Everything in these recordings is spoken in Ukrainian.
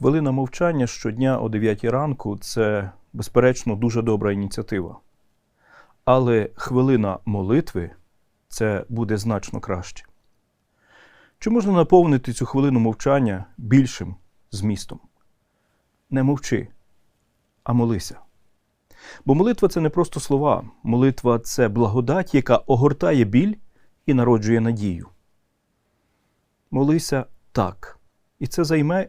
Хвилина мовчання щодня о 9 ранку це, безперечно, дуже добра ініціатива. Але хвилина молитви це буде значно краще. Чи можна наповнити цю хвилину мовчання більшим змістом? Не мовчи, а молися. Бо молитва це не просто слова, молитва це благодать, яка огортає біль і народжує надію. Молися так, і це займе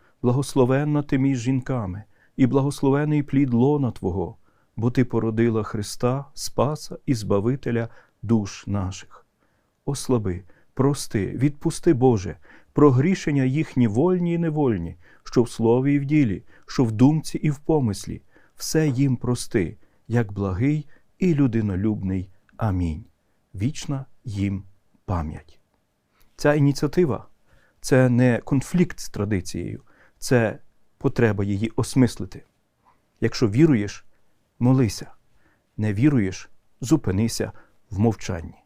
благословенна ти між жінками, і благословений плід лона Твого, бо Ти породила Христа, Спаса і Збавителя душ наших. Ослаби, прости, відпусти, Боже, прогрішення їхні вольні і невольні, що в слові і в ділі, що в думці і в помислі, все їм прости, як благий і людинолюбний. Амінь. Вічна їм пам'ять. Ця ініціатива це не конфлікт з традицією, це потреба її осмислити. Якщо віруєш, молися, не віруєш, зупинися в мовчанні.